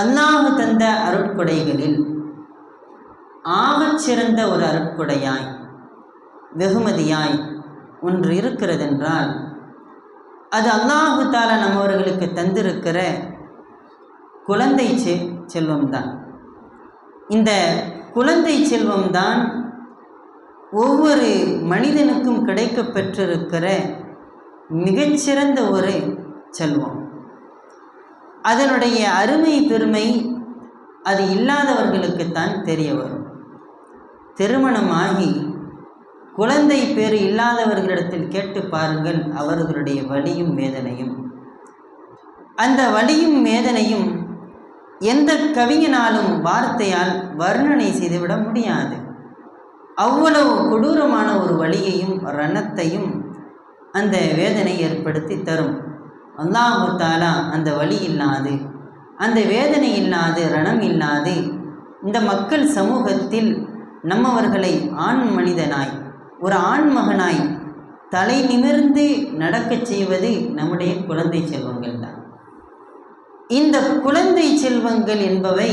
அல்லாஹு தந்த அருட்கொடைகளில் ஆகச் சிறந்த ஒரு அருட்கொடையாய் வெகுமதியாய் ஒன்று இருக்கிறதென்றால் அது அல்லாஹு தால நம்மவர்களுக்கு தந்திருக்கிற குழந்தை செ செல்வம்தான். இந்த குழந்தை செல்வம்தான் ஒவ்வொரு மனிதனுக்கும் கிடைக்க பெற்றிருக்கிற மிகச்சிறந்த ஒரு செல்வம். அதனுடைய அருமை பெருமை அது இல்லாதவர்களுக்குத்தான் தெரிய வரும். திருமணமாகி குழந்தை பேறு இல்லாதவர்களிடத்தில் கேட்டு பாருங்கள் அவர்களுடைய வலியும் வேதனையும். அந்த வலியும் வேதனையும் எந்த கவிஞனாலும் வார்த்தையால் வர்ணனை செய்துவிட முடியாது. அவ்வளவு கொடூரமான ஒரு வழியையும் ரணத்தையும் அந்த வேதனை ஏற்படுத்தி தரும். அல்லாஹு தாலா அந்த வழி இல்லாது அந்த வேதனை இல்லாது ரணம் இல்லாது இந்த மக்கள் சமூகத்தில் நம்மவர்களை ஆண் மனிதனாய் ஒரு ஆண் மகனாய் தலை நிமிர்ந்து நடக்கச் செய்வது நம்முடைய குழந்தை செல்வங்கள் தான். இந்த குழந்தை செல்வங்கள் என்பவை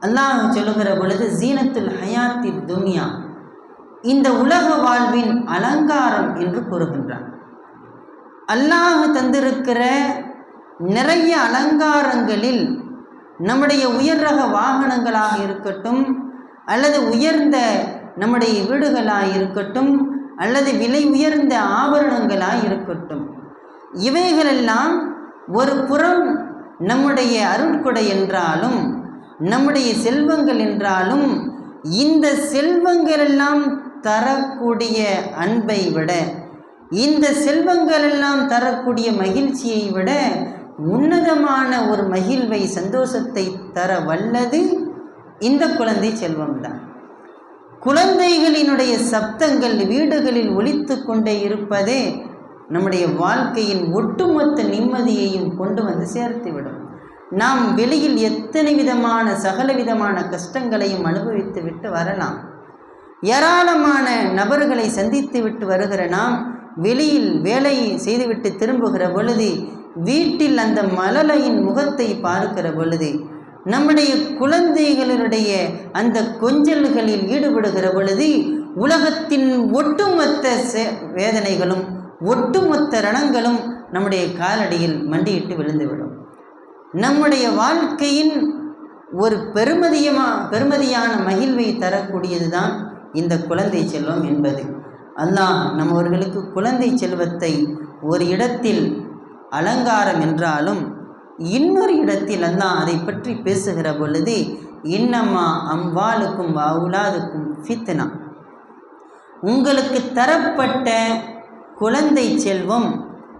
அல்லாஹ் சொல்லுகிற பொழுது ஜீனத்துல் ஹயாத்தி துனியா இந்த உலக வாழ்வின் அலங்காரம் என்று கூறுகின்றான். அல்லாஹ் தந்திருக்கிற நிறைய அலங்காரங்களில் நம்முடைய உயர் ரக வாகனங்களாக இருக்கட்டும் அல்லது உயர்ந்த நம்முடைய வீடுகளாக இருக்கட்டும் அல்லது விலை உயர்ந்த ஆபரணங்களாக இருக்கட்டும். இவைகளெல்லாம் ஒரு புறம் நம்முடைய அருட்கொடை என்றாலும் நம்முடைய செல்வங்கள் என்றாலும் இந்த செல்வங்களெல்லாம் தரக்கூடிய அன்பை விட இந்த செல்வங்களெல்லாம் தரக்கூடிய மகிழ்ச்சியை விட உன்னதமான ஒரு மகிழ்வை சந்தோஷத்தை தர வல்லது இந்த குழந்தை செல்வம்தான். குழந்தைகளினுடைய சப்தங்கள் வீடுகளில் ஒழித்து கொண்டே இருப்பதே நம்முடைய வாழ்க்கையின் ஒட்டுமொத்த நிம்மதியையும் கொண்டு வந்து சேர்த்துவிடும். நாம் வெளியில் எத்தனை விதமான சகல விதமான கஷ்டங்களையும் அனுபவித்து விட்டு வரலாம். ஏராளமான நபர்களை சந்தித்து விட்டு வருகிற நாம் வெளியில் வேலையை செய்துவிட்டு திரும்புகிற பொழுது வீட்டில் அந்த மலலையின் முகத்தை பார்க்கிற பொழுது நம்முடைய குழந்தைகளுடைய அந்த கொஞ்சல்களில் ஈடுபடுகிற பொழுது உலகத்தின் ஒட்டுமொத்த வேதனைகளும் ஒட்டுமொத்த ரணங்களும் நம்முடைய காலடியில் மண்டியிட்டு விழுந்துவிடும். நம்முடைய வாழ்க்கையின் ஒரு பெருமதியமா பெருமதியான மகிழ்வை தரக்கூடியது தான் இந்த குழந்தை செல்வம் என்பது. அல்லாஹ் நம்மவர்களுக்கு குழந்தை செல்வத்தை ஒரு இடத்தில் அலங்காரம் என்றாலும் இன்னொரு இடத்தில் அல்லாஹ் அதை பற்றி பேசுகிற பொழுது இன்னம்மா அம்வாளுக்கும் அவுலாதுக்கும் ஃபித்னா. உங்களுக்கு தரப்பட்ட குழந்தை செல்வம்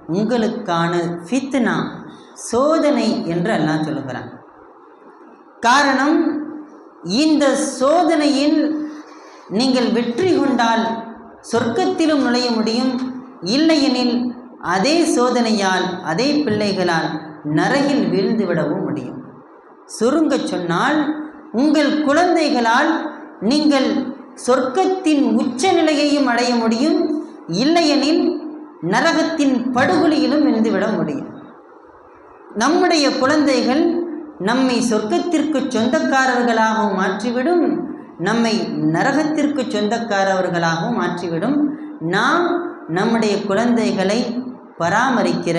உங்களுக்கான ஃபித்னா சோதனை என்று எல்லாம் சொல்லுகிறான். காரணம் இந்த சோதனையில் நீங்கள் வெற்றி கொண்டால் சொர்க்கத்திலும் நுழைய முடியும். இல்லையெனில் அதே சோதனையால் அதே பிள்ளைகளால் நரகில் வீழ்ந்து விடவும் முடியும். சுருங்கச் சொன்னால் உங்கள் குழந்தைகளால் நீங்கள் சொர்க்கத்தின் உச்ச நிலையையும் அடைய முடியும். இல்லையெனில் நரகத்தின் படுகொலியிலும் விழுந்துவிட முடியும். நம்முடைய குழந்தைகள் நம்மை சொர்க்கத்திற்கு சொந்தக்காரர்களாகவும் மாற்றிவிடும். நம்மை நரகத்திற்கு சொந்தக்காரவர்களாகவும் மாற்றிவிடும். நாம் நம்முடைய குழந்தைகளை பராமரிக்கிற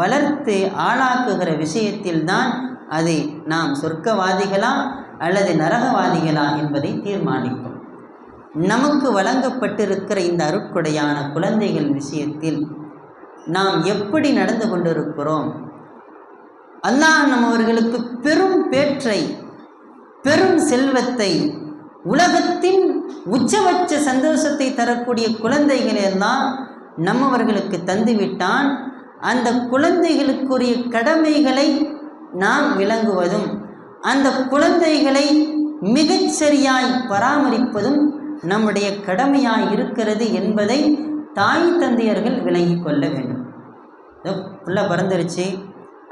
வளர்த்து ஆளாக்குகிற விஷயத்தில்தான் அது நாம் சொர்க்கவாதிகளா அல்லது நரகவாதிகளா என்பதை தீர்மானிக்கும். நமக்கு வழங்கப்பட்டிருக்கிற இந்த அருட்கொடையான குழந்தைகள் விஷயத்தில் நாம் எப்படி நடந்து கொண்டிருக்கிறோம்? அல்லாஹ் நம்மவர்களுக்கு பெரும் பேற்றை பெரும் செல்வத்தை உலகத்தின் உச்சபட்ச சந்தோஷத்தை தரக்கூடிய குழந்தைகளை எல்லாம் நம்மவர்களுக்கு தந்துவிட்டான். அந்த குழந்தைகளுக்குரிய கடமைகளை நாம் விளங்குவதும் அந்த குழந்தைகளை மிகச்சரியாய் பராமரிப்பதும் நம்முடைய கடமையாய் இருக்கிறது என்பதை தாய் தந்தையர்கள் விளங்கி கொள்ள வேண்டும். இதோ பிள்ளை பிறந்துருச்சு.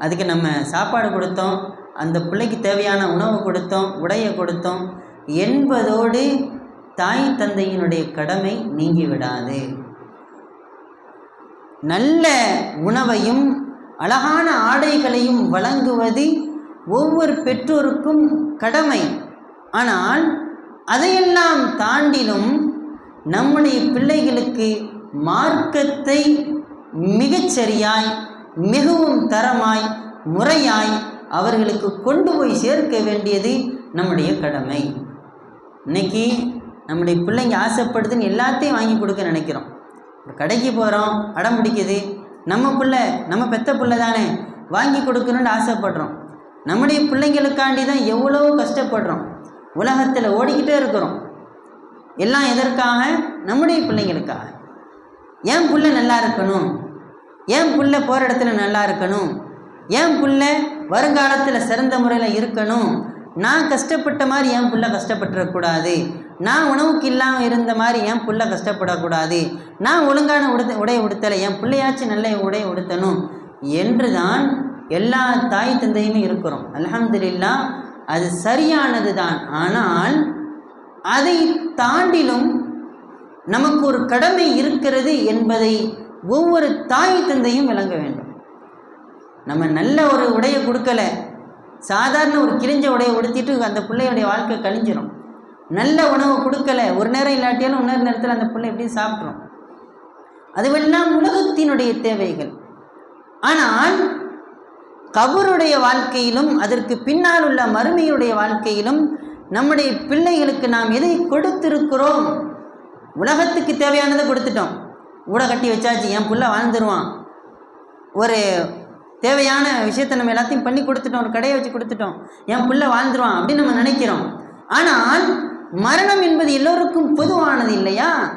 அதுக்கு நம்ம சாப்பாடு கொடுத்தோம் அந்த பிள்ளைக்கு தேவையான உணவு கொடுத்தோம் உடையை கொடுத்தோம் என்பதோடு தாய் தந்தையினுடைய கடமை நீங்கிவிடாது. நல்ல உணவையும் அழகான ஆடைகளையும் வழங்குவது ஒவ்வொரு பெற்றோருக்கும் கடமை. ஆனால் அதையெல்லாம் தாண்டிலும் நம்முடைய பிள்ளைகளுக்கு மார்க்கத்தை மிகச்சரியாய் மிகவும் தரமாய் முறையாய் அவர்களுக்கு கொண்டு போய் சேர்க்க வேண்டியது நம்முடைய கடமை. இன்னைக்கு நம்முடைய பிள்ளைங்க ஆசைப்படுதுன்னு எல்லாத்தையும் வாங்கி கொடுக்க நினைக்கிறோம். ஒரு கடைக்கு போகிறோம் அடம் பிடிக்குது. நம்ம பிள்ளை நம்ம பெத்த பிள்ளை தானே வாங்கி கொடுக்கணும்னு ஆசைப்படுறோம். நம்முடைய பிள்ளைங்களுக்காண்டி தான் எவ்வளோ கஷ்டப்படுறோம். உலகத்தில் ஓடிக்கிட்டே இருக்கிறோம். எல்லாம் எதற்காக? நம்முடைய பிள்ளைங்களுக்காக. ஏன் புள்ள நல்லா இருக்கணும். ஏன் புள்ள போகிற இடத்துல நல்லா இருக்கணும். ஏன் புள்ள வருங்காலத்தில் சிறந்த முறையில் இருக்கணும். நான் கஷ்டப்பட்ட மாதிரி என் புள்ள கஷ்டப்பட்டுறக்கூடாது. நான் உணவுக்கு இல்லாமல் இருந்த மாதிரி என் புள்ள கஷ்டப்படக்கூடாது. நான் ஒழுங்கான உடுத்த உடை உடுத்தலை என் பிள்ளையாச்சும் நல்ல உடை உடுத்தணும் என்று தான் எல்லா தாய் தந்தையுமே இருக்கிறோம். அலமதுல்லா அது சரியானது தான் ஆனால் அதை தாண்டிலும் நமக்கு ஒரு கடமை இருக்கிறது என்பதை ஒவ்வொரு தாய் தந்தையும் விளங்க வேண்டும். நம்ம நல்ல ஒரு உடையை கொடுக்கல. சாதாரண ஒரு கிழிஞ்ச உடையை உடுத்திட்டு அந்த பிள்ளையுடைய வாழ்க்கை கழிஞ்சிரும். நல்ல உணவு கொடுக்கல. ஒரு நேரம் இல்லாட்டியாலும் இன்னொரு நேரத்தில் அந்த பிள்ளை எப்படி சாப்பிட்றோம் அதுவெல்லாம் உலகத்தினுடைய தேவைகள். ஆனால் கபருடைய வாழ்க்கையிலும் அதற்கு பின்னால் உள்ள மறுமையுடைய வாழ்க்கையிலும் நம்முடைய பிள்ளைகளுக்கு நாம் எதை கொடுத்திருக்கிறோம்? உலகத்துக்கு தேவையானதை கொடுத்துட்டோம். ஊட கட்டி வச்சாச்சு என் பிள்ளை வாழ்ந்துருவான். ஒரு தேவையான விஷயத்தை நம்ம எல்லாத்தையும் பண்ணி கொடுத்துட்டோம் ஒரு கடையை வச்சு கொடுத்துட்டோம். என் பிள்ளை வாழ்ந்துருவான் அப்படின்னு நம்ம நினைக்கிறோம். ஆனால் மரணம் என்பது எல்லோருக்கும் பொதுவானது இல்லையா?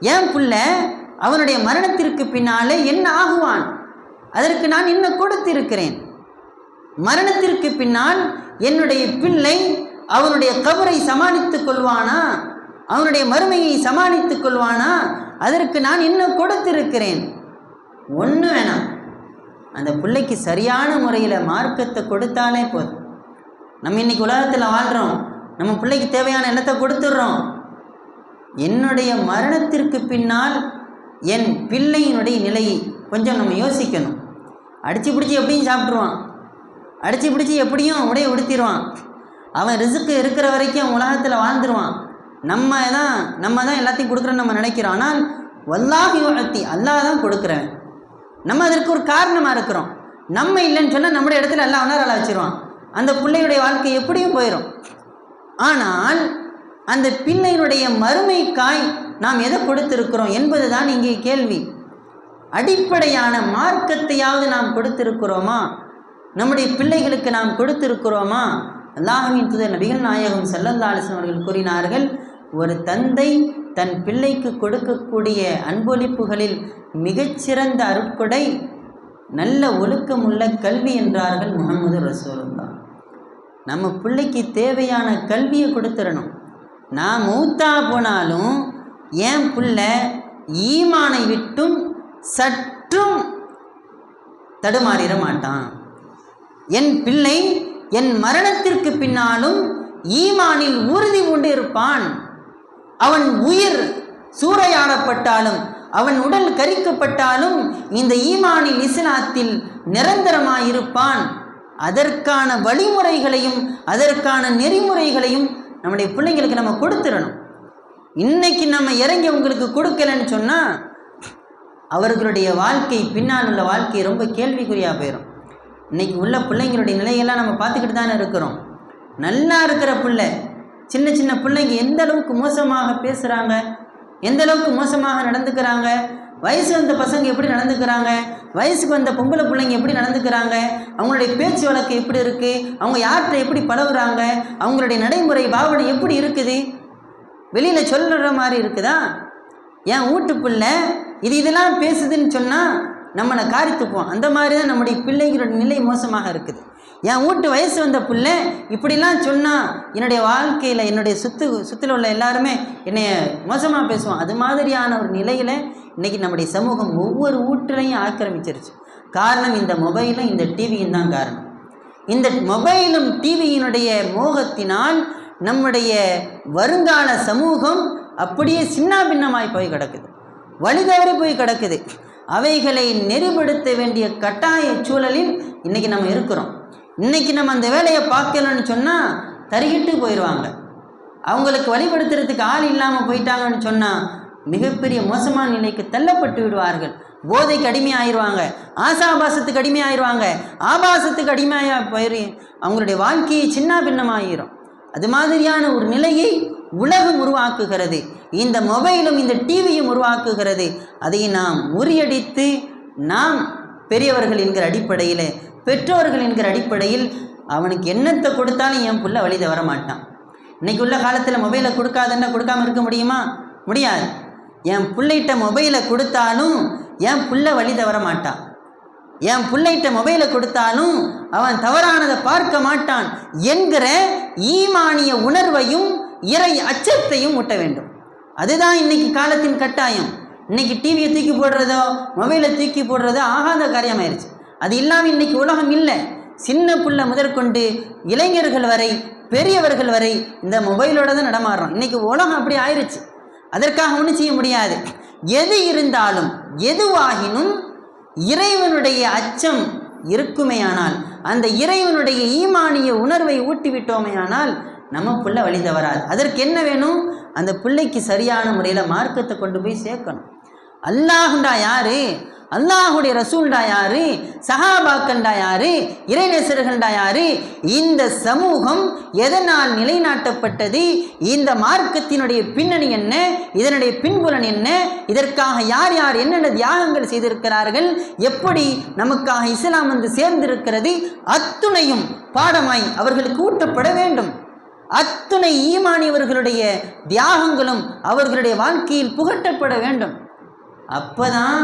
என் பிள்ளை அவனுடைய மரணத்திற்கு பின்னாலே என்ன ஆகுவான்? அதற்கு நான் என்ன கொடுத்திருக்கிறேன்? மரணத்திற்கு பின்னால் என்னுடைய பிள்ளை அவனுடைய கபரை சமாளித்துக் கொள்வானா? அவனுடைய மறுமையை சமாளித்துக் கொள்வானா? அதற்கு நான் என்ன கொடுத்திருக்கிறேன்? ஒன்று வேணாம். அந்த பிள்ளைக்கு சரியான முறையில் மார்க்கத்தை கொடுத்தாலே போதும். நம்ம இன்னைக்கு உலகத்தில் வாழ்கிறோம் நம்ம பிள்ளைக்கு தேவையான எண்ணத்தை கொடுத்துட்றோம். என்னுடைய மரணத்திற்கு பின்னால் என் பிள்ளையினுடைய நிலையை கொஞ்சம் நம்ம யோசிக்கணும். அடித்து பிடிச்சி எப்படியும் சாப்பிட்ருவான் அடித்து பிடிச்சி எப்படியும் உடைய உடுத்திடுவான். அவன் ரிசுக்கு இருக்கிற வரைக்கும் உலகத்தில் வாழ்ந்துருவான். நம்ம தான் நம்ம தான் எல்லாத்தையும் கொடுக்குறோன்னு நம்ம நினைக்கிறோம். ஆனால் வல்லாஹி வாழ்த்தி அல்லாஹ் தான் கொடுக்குறேன் நம்ம அதற்கு ஒரு காரணமாக இருக்கிறோம். நம்ம இல்லைன்னு சொன்னால் நம்முடைய இடத்துல எல்லாம் உணரால வச்சிருவான் அந்த பிள்ளையுடைய வாழ்க்கை எப்படியும் போயிடும் ஆனால் அந்த பிள்ளையினுடைய மறுமைக்காய் நாம் எதை கொடுத்திருக்கிறோம் என்பது தான் இங்கே கேள்வி. அடிப்படையான மார்க்கத்தையாவது நாம் கொடுத்திருக்கிறோமா? நம்முடைய பிள்ளைகளுக்கு நாம் கொடுத்திருக்கிறோமா? அல்லாஹுவின் தூதர் நபிகள் நாயகம் செல்லந்தாலிசன் அவர்கள் கூறினார்கள் ஒரு தந்தை தன் பிள்ளைக்கு கொடுக்கக்கூடிய அன்பொழிப்புகளில் மிகச்சிறந்த அருட்கொடை நல்ல ஒழுக்கமுள்ள கல்வி என்றார்கள் முகமது ரசூலுல்லா நம்ம பிள்ளைக்கு தேவையான கல்வியை கொடுத்துடணும். நான் மூத்தா போனாலும் என் பிள்ளை ஈமானை விட்டும் சற்றும் தடுமாறிட மாட்டான். என் பிள்ளை என் மரணத்திற்கு பின்னாலும் ஈமானில் உறுதி கொண்டு இருப்பான். அவன் உயிர் சூறையாடப்பட்டாலும் அவன் உடல் கரிக்கப்பட்டாலும் இந்த ஈமானில் இஸ்லாத்தில் நிரந்தரமாயிருப்பான். அதற்கான வழிமுறைகளையும் அதற்கான நெறிமுறைகளையும் நம்முடைய பிள்ளைங்களுக்கு நம்ம கொடுத்துடணும். இன்னைக்கு நம்ம இறங்கி உங்களுக்கு கொடுக்கலன்னு சொன்னால் அவர்களுடைய வாழ்க்கை பின்னால் உள்ள வாழ்க்கை ரொம்ப கேள்விக்குறியாக போயிடும் இன்றைக்கி உள்ள பிள்ளைங்களுடைய நிலையெல்லாம் நம்ம பார்த்துக்கிட்டு தானே இருக்கிறோம். நல்லா இருக்கிற பிள்ளை சின்ன சின்ன பிள்ளைங்க எந்த அளவுக்கு மோசமாக பேசுகிறாங்க எந்த அளவுக்கு மோசமாக நடந்துக்கிறாங்க? வயசு வந்த பசங்க எப்படி நடந்துக்கிறாங்க? வயசுக்கு வந்த பொம்பளை பிள்ளைங்க எப்படி நடந்துக்கிறாங்க? அவங்களுடைய பேச்சு வழக்கு எப்படி இருக்குது அவங்க யார்கிட்ட எப்படி பழகுறாங்க? அவங்களுடைய நடைமுறை பாவனை எப்படி இருக்குது? வெளியில் சொல்லுற மாதிரி இருக்குதா? என் வீட்டு பிள்ளை இது இதெல்லாம் பேசுதுன்னு சொன்னால் நம்மளை காரி அந்த மாதிரி தான் நம்முடைய பிள்ளைங்களோட நிலை மோசமாக இருக்குது. என் வீட்டு வயசு வந்த பிள்ளை இப்படிலாம் சொன்னால் என்னுடைய வாழ்க்கையில் என்னுடைய சுத்து சுற்றில் உள்ள எல்லாருமே என்னை மோசமாக பேசுவோம் அது மாதிரியான ஒரு நிலையில் இன்றைக்கி நம்முடைய சமூகம் ஒவ்வொரு வீட்டிலையும் ஆக்கிரமிச்சிருச்சு. காரணம் இந்த மொபைலும் இந்த டிவியும் தான் காரணம். இந்த மொபைலும் டிவியினுடைய மோகத்தினால் நம்முடைய வருங்கால சமூகம் அப்படியே சின்னாபின்னமாய் போய் கிடக்குது. வழி தவறி போய் கிடக்குது. அவைகளை நெறிப்படுத்த வேண்டிய கட்டாய சூழலில் இன்றைக்கி நம்ம இருக்கிறோம். இன்னைக்கு நம்ம அந்த வேலையை பார்க்கலன்னு சொன்னால் தருகிட்டு போயிடுவாங்க அவங்களுக்கு வழிபடுத்துறதுக்கு ஆள் இல்லாமல் போயிட்டாங்கன்னு சொன்னால் மிகப்பெரிய மோசமான நிலைக்கு தள்ளப்பட்டு விடுவார்கள். போதைக்கு அடிமையாயிருவாங்க. ஆசாபாசத்துக்கு அடிமையாயிருவாங்க. ஆபாசத்துக்கு அடிமையாக போயிரு அவங்களுடைய வாழ்க்கையை சின்ன பின்னமாகிரும் அது மாதிரியான ஒரு நிலையை உலகம் உருவாக்குகிறது. இந்த மொபைலும் இந்த டிவியும் உருவாக்குகிறது. அதை நாம் முறியடித்து நாம் பெரியவர்கள் என்கிற அடிப்படையில் பெற்றோர்கள் என்கிற அடிப்படையில் அவனுக்கு என்னத்தை கொடுத்தாலும் என் புள்ள வழி தவற மாட்டான். இன்னைக்கு உள்ள காலத்தில் மொபைலை கொடுக்காதுன்னா கொடுக்காம இருக்க முடியுமா? முடியாது. என் பிள்ளைகிட்ட மொபைலை கொடுத்தாலும் என் புள்ள வழி தவற மாட்டான். என் பிள்ளைகிட்ட மொபைலை கொடுத்தாலும் அவன் தவறானதை பார்க்க மாட்டான் என்கிற ஈமானிய உணர்வையும் இறை அச்சத்தையும் ஊட்ட வேண்டும். அதுதான் இன்னைக்கு காலத்தின் கட்டாயம். இன்னைக்கு டிவியை தூக்கி போடுறதோ மொபைலை தூக்கி போடுறதோ ஆகாத காரியமாயிருச்சு. அது இல்லாமல் இன்னைக்கு உலகம் இல்லை. சின்ன புள்ள முதற்கொண்டு இளைஞர்கள் வரை பெரியவர்கள் வரை இந்த மொபைலோட தான் நடமாடுறோம். இன்னைக்கு உலகம் அப்படி ஆயிருச்சு. அதற்காக ஒன்றும் செய்ய முடியாது. எது இருந்தாலும் எதுவாகினும் இறைவனுடைய அச்சம் இருக்குமேயானால் அந்த இறைவனுடைய ஈமானிய உணர்வை ஊட்டிவிட்டோமேயானால் நம்ம பிள்ளை வழி தவறாது. அதற்கு என்ன வேணும்? அந்த பிள்ளைக்கு சரியான முறையில் மார்க்கத்தை கொண்டு போய் சேர்க்கணும். அல்லாஹுண்டா யாரு? அல்லாஹுடைய ரசூல்டா யாரு? சஹாபாக்கண்டா யாரு? இறைநேசர்கள்டா யாரு? இந்த சமூகம் எதனால் நிலைநாட்டப்பட்டது? இந்த மார்க்கத்தினுடைய பின்னணி என்ன? இதனுடைய பின்புலன் என்ன? இதற்காக யார் யார் என்னென்ன தியாகங்கள் செய்திருக்கிறார்கள்? எப்படி நமக்காக இஸ்லாம் வந்து சேர்ந்திருக்கிறது? அத்துணையும் பாடமாய் அவர்களுக்கு ஊட்டப்பட வேண்டும். அத்துணை ஈமானியவர்களுடைய தியாகங்களும் அவர்களுடைய வாழ்க்கையில் புகட்டப்பட வேண்டும். அப்போதான்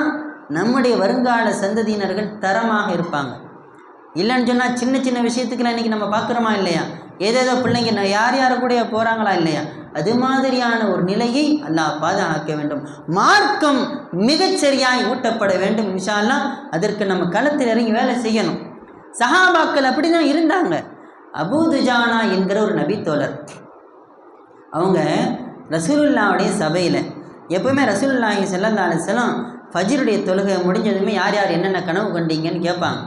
நம்முடைய வருங்கால சந்ததியினர்கள் தரமாக இருப்பாங்க. இல்லைன்னு சொன்னால் சின்ன சின்ன விஷயத்துக்குலாம் இன்றைக்கி நம்ம பார்க்குறோமா இல்லையா? ஏதேதோ பிள்ளைங்க நான் யார் யார் கூட போகிறாங்களா இல்லையா? அது மாதிரியான ஒரு நிலையை அல்லாஹ் பாதுகாக்க வேண்டும். மார்க்கம் மிகச்சரியாய் ஊட்டப்பட வேண்டும் விஷாலாம் அதற்கு நம்ம களத்தில் இறங்கி வேலை செய்யணும். சஹாபாக்கள் அப்படி தான் இருந்தாங்க. அபூதுஜானா என்கிற ஒரு நபித்தோழர். அவங்க ரசூலுல்லாவுடைய சபையில் எப்பவுமே ரசூலுல்லாஹி செல்லந்தாலும் அலைஹி வஸல்லம் ஃபஜ்ருடைய தொழுகை முடிஞ்சதுமே யார் யார் என்னென்ன கனவு கண்டீங்கன்னு கேட்பாங்க.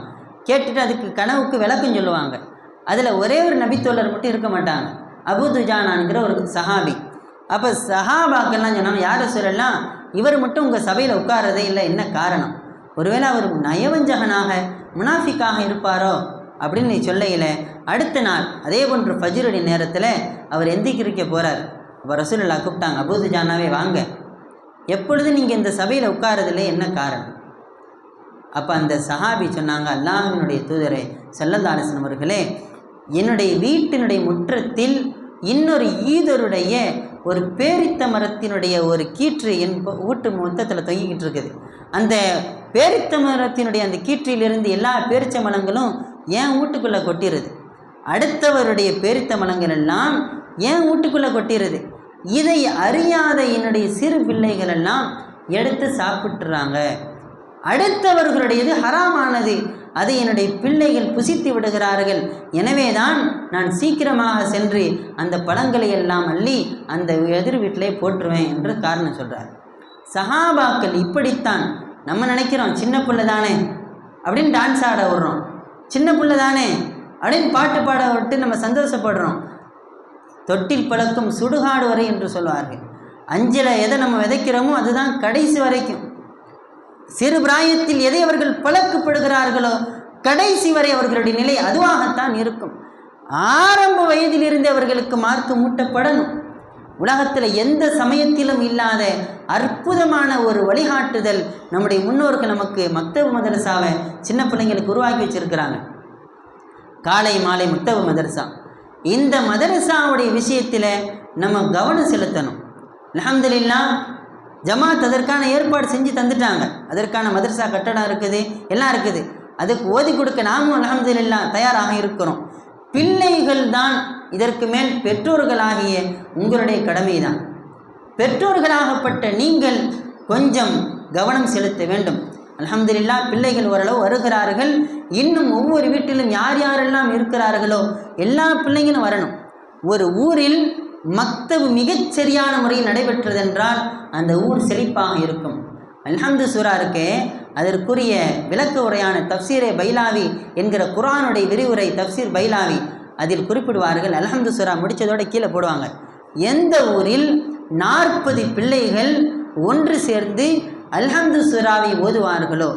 கேட்டுட்டு அதுக்கு கனவுக்கு விளக்கம் சொல்லுவாங்க. அதில் ஒரே ஒரு நபித்தோழர் மட்டும் இருக்க மாட்டாங்க. அபுதுஜானான்கிற ஒரு சஹாபி. அப்போ சஹாபாக்கெல்லாம் சொன்னாங்க யார் சொல்லலாம் இவர் மட்டும் உங்கள் சபையில் உட்காரதே இல்லை என்ன காரணம்? ஒருவேளை அவர் நயவஞ்சகனாக முனாஃபிக்காக இருப்பாரோ? அப்படின்னு நீ சொல்லையில அடுத்த நாள் அதே போன்று ஃபஜ்ருடைய நேரத்தில் அவர் எந்திரிக்க போகிறார் அப்போ ரசூலுல்லா கூப்பிட்டாங்க அபூது ஜானாவே வாங்க. எப்பொழுது நீங்கள் இந்த சபையில் உட்காரதில்லை என்ன காரணம்? அப்போ அந்த சஹாபி சொன்னாங்க அல்லாஹ்வினுடைய தூதரே செல்லந்தாலசன் அவர்களே என்னுடைய வீட்டினுடைய முற்றத்தில் இன்னொரு ஈதருடைய ஒரு பேரித்த மரத்தினுடைய ஒரு கீற்று என் ஊட்டு மொத்தத்தில் தொங்கிக்கிட்டு இருக்குது. அந்த பேரித்த மரத்தினுடைய அந்த கீற்றிலிருந்து எல்லா பேரிச்ச மலங்களும் என் வீட்டுக்குள்ளே கொட்டிடுது அடுத்தவருடைய பேரித்த மலங்கள் எல்லாம் ஏன் வீட்டுக்குள்ளே கொட்டிடுது இதை அறியாத என்னுடைய சிறு பிள்ளைகள் எல்லாம் எடுத்து சாப்பிட்டுறாங்க. அடுத்தவர்களுடையது ஹராமானது. அதை என்னுடைய பிள்ளைகள் புசித்து விடுகிறார்கள். எனவே தான் நான் சீக்கிரமாக சென்று அந்த பழங்களை எல்லாம் அள்ளி அந்த எதிர் வீட்டிலே போட்டுருவேன் என்று காரணம் சொல்கிறார் சஹாபாக்கள் இப்படித்தான் நம்ம நினைக்கிறோம் சின்ன பிள்ளை தானே அப்படின்னு டான்ஸ் ஆட விடுறோம். சின்ன பிள்ளை தானே அப்படின்னு பாட்டு பாட விட்டு நம்ம சந்தோஷப்படுறோம். தொட்டில் பழக்கும் சுடுகாடு வரை என்று சொல்வார்கள். அஞ்சில் எதை நம்ம விதைக்கிறோமோ அதுதான் கடைசி வரைக்கும். சிறு பிராயத்தில் எதை அவர்கள் பழக்கப்படுகிறார்களோ கடைசி வரை அவர்களுடைய நிலை அதுவாகத்தான் இருக்கும். ஆரம்ப வயதிலிருந்து அவர்களுக்கு மார்க்கு மூட்டப்படணும். உலகத்தில் எந்த சமயத்திலும் இல்லாத அற்புதமான ஒரு வழிகாட்டுதல் நம்முடைய முன்னோர்கள் நமக்கு மக்தப மதரசாவை சின்ன பிள்ளைங்களுக்கு உருவாக்கி வச்சிருக்கிறாங்க. காலை மாலை முக்தப மதரசா. இந்த மதரசாவுடைய விஷயத்தில் நம்ம கவனம் செலுத்தணும். அல்ஹம்துலில்லா ஜமாத் அதற்கான ஏற்பாடு செஞ்சு தந்துட்டாங்க. அதற்கான மதரசா கட்டடம் இருக்குது எல்லாம் இருக்குது. அதுக்கு ஓதி கொடுக்க நாமும் அல்ஹம்துலில்லா தயாராக இருக்கிறோம். பிள்ளைகள் தான் இதற்கு மேல் பெற்றோர்களாகிய உங்களுடைய கடமை தான் பெற்றோர்களாகப்பட்ட நீங்கள் கொஞ்சம் கவனம் செலுத்த வேண்டும். அல்ஹம்துலில்லா பிள்ளைகள் ஓரளவு வருகிறார்கள். இன்னும் ஒவ்வொரு வீட்டிலும் யார் யாரெல்லாம் இருக்கிறார்களோ எல்லா பிள்ளைங்களும் வரணும். ஒரு ஊரில் மக்தவு மிகச்சரியான முறையில் முறையில் நடைபெற்றதென்றால் அந்த ஊர் செழிப்பாக இருக்கும். அல்ஹம்து சூரா இருக்கே அதற்குரிய விளக்க உரையான தப்சீரே பைலாவி என்கிற குரானுடைய விரிவுரை தப்சீர் பைலாவி அதில் குறிப்பிடுவார்கள் அல்ஹம்து சுரா முடித்ததோட கீழே போடுவாங்க. எந்த ஊரில் நாற்பது பிள்ளைகள் ஒன்று சேர்ந்து அல்ஹம்து சுராவை ஓதுவார்களோ?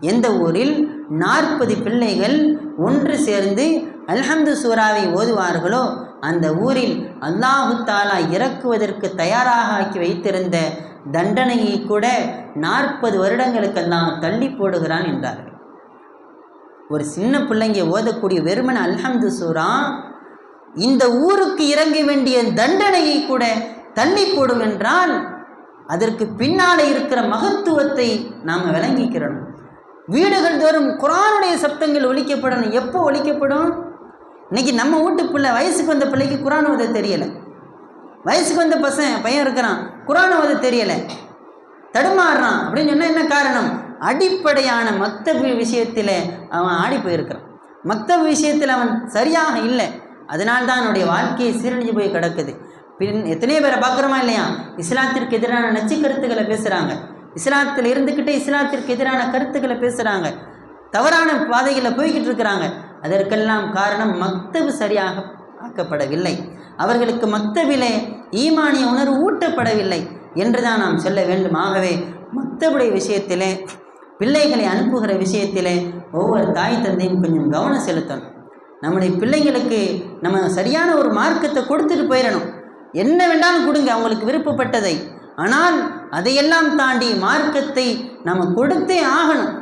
எந்த ஊரில் நாற்பது பிள்ளைகள் ஒன்று சேர்ந்து அல்ஹம்து சூராவை ஓதுவார்களோ? அந்த ஊரில் அல்லாஹு தாலா இறக்குவதற்கு தயாராக ஆக்கி வைத்திருந்த தண்டனையை கூட நாற்பது வருடங்களுக்கெல்லாம் தள்ளி போடுகிறான் என்றார்கள். ஒரு சின்ன பிள்ளைங்க ஓதக்கூடிய வெறுமன் அல்ஹம்து சூரா இந்த ஊருக்கு இறங்க வேண்டிய தண்டனையை கூட தள்ளி போடும் என்றால் அதற்கு பின்னாலே இருக்கிற மகத்துவத்தை நாம் விளங்கிக்கிறோம் வீடுகள் தோறும் குரானுடைய சப்தங்கள் ஒழிக்கப்படணும் எப்போ ஒழிக்கப்படும் இன்னைக்கு நம்ம வீட்டு பிள்ளை வயசுக்கு வந்த பிள்ளைக்கு குரான் ஓத தெரியலை. வயசுக்கு வந்த பசன் பையன் இருக்கிறான் குரான் ஓத தெரியலை. தடுமாறுறான். அப்படின்னு சொன்னால் என்ன காரணம்? அடிப்படையான மக்தப் விஷயத்தில் அவன் ஆடி போயிருக்கிறான். மக்தப் விஷயத்தில் அவன் சரியாக இல்லை. அதனால்தான் அவனுடைய வாழ்க்கையை சீரழிஞ்சு போய் கிடக்குது. பின் எத்தனையோ பேரை பார்க்குறோமா இல்லையா? இஸ்லாத்திற்கு எதிரான நச்சு கருத்துக்களை பேசுகிறாங்க இஸ்லாத்தில் இருந்துக்கிட்டே இஸ்லாத்திற்கு எதிரான கருத்துக்களை பேசுகிறாங்க தவறான பாதைகளில் போய்கிட்டு இருக்கிறாங்க. அதற்கெல்லாம் காரணம் மக்தபு சரியாக ஆக்கப்படவில்லை. அவர்களுக்கு மக்தபிலே ஈமானிய உணர்வு ஊட்டப்படவில்லை என்றுதான் நாம் சொல்ல வேண்டும். ஆகவே மக்தபுடைய விஷயத்திலே பிள்ளைகளை அனுப்புகிற விஷயத்தில் ஒவ்வொரு தாய் தந்தையும் கொஞ்சம் கவனம் செலுத்தணும். நம்முடைய பிள்ளைங்களுக்கு நம்ம சரியான ஒரு மார்க்கத்தை கொடுத்துட்டு போயிடணும். என்ன வேண்டாலும் கொடுங்க அவங்களுக்கு விருப்பப்பட்டதை. ஆனால் அதையெல்லாம் தாண்டி மார்க்கத்தை நம்ம கொடுத்தே ஆகணும்.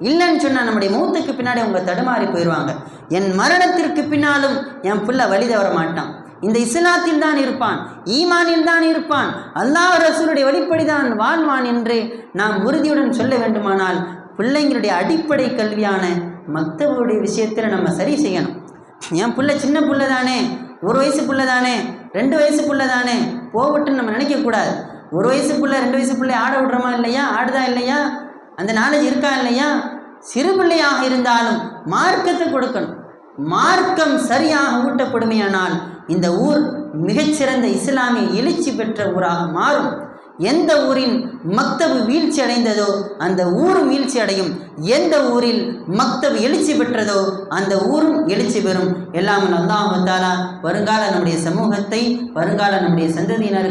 இல்லைன்னு சொன்னால் நம்முடைய மூத்துக்கு பின்னாடி அவங்க தடுமாறி போயிடுவாங்க. என் மரணத்திற்கு பின்னாலும் என் பிள்ளை வழி தவற மாட்டான். இந்த இஸ்லாத்தில் தான் இருப்பான் ஈமானில் தான் இருப்பான். அல்லாஹ் ரசூலுடைய வழிப்படி தான் வாழ்வான் என்று நாம் உறுதியுடன் சொல்ல வேண்டுமானால் பிள்ளைங்களுடைய அடிப்படை கல்வியான மக்தபுடைய விஷயத்தில் நம்ம சரி செய்யணும். என் பிள்ளை சின்ன பிள்ளை தானே ஒரு வயசு பிள்ளை தானே ரெண்டு வயசு பிள்ளை தானே போகட்டுன்னு நம்ம நினைக்கக்கூடாது ஒரு வயசு பிள்ளை ரெண்டு வயசு பிள்ளை ஆட விடுறோமா இல்லையா ஆடுதா இல்லையா அந்த நாலேஜ் இருக்கா இல்லையா? சிறு பிள்ளையாக இருந்தாலும் மார்க்கத்தை கொடுக்கணும். மார்க்கம் சரியாக ஊட்டப்படுமையானால் இந்த ஊர் மிகச்சிறந்த இஸ்லாமிய எழுச்சி பெற்ற ஊராக மாறும். எந்த ஊரின் மக்தபு வீழ்ச்சி அடைந்ததோ அந்த ஊரும் வீழ்ச்சி அடையும். எந்த ஊரில் மக்தபு எழுச்சி பெற்றதோ அந்த ஊரும் எழுச்சி பெறும். எல்லாம் அல்லாஹ் வந்தாலா வருங்கால நம்முடைய சமூகத்தை வருங்கால நம்முடைய சந்ததியினர்கள்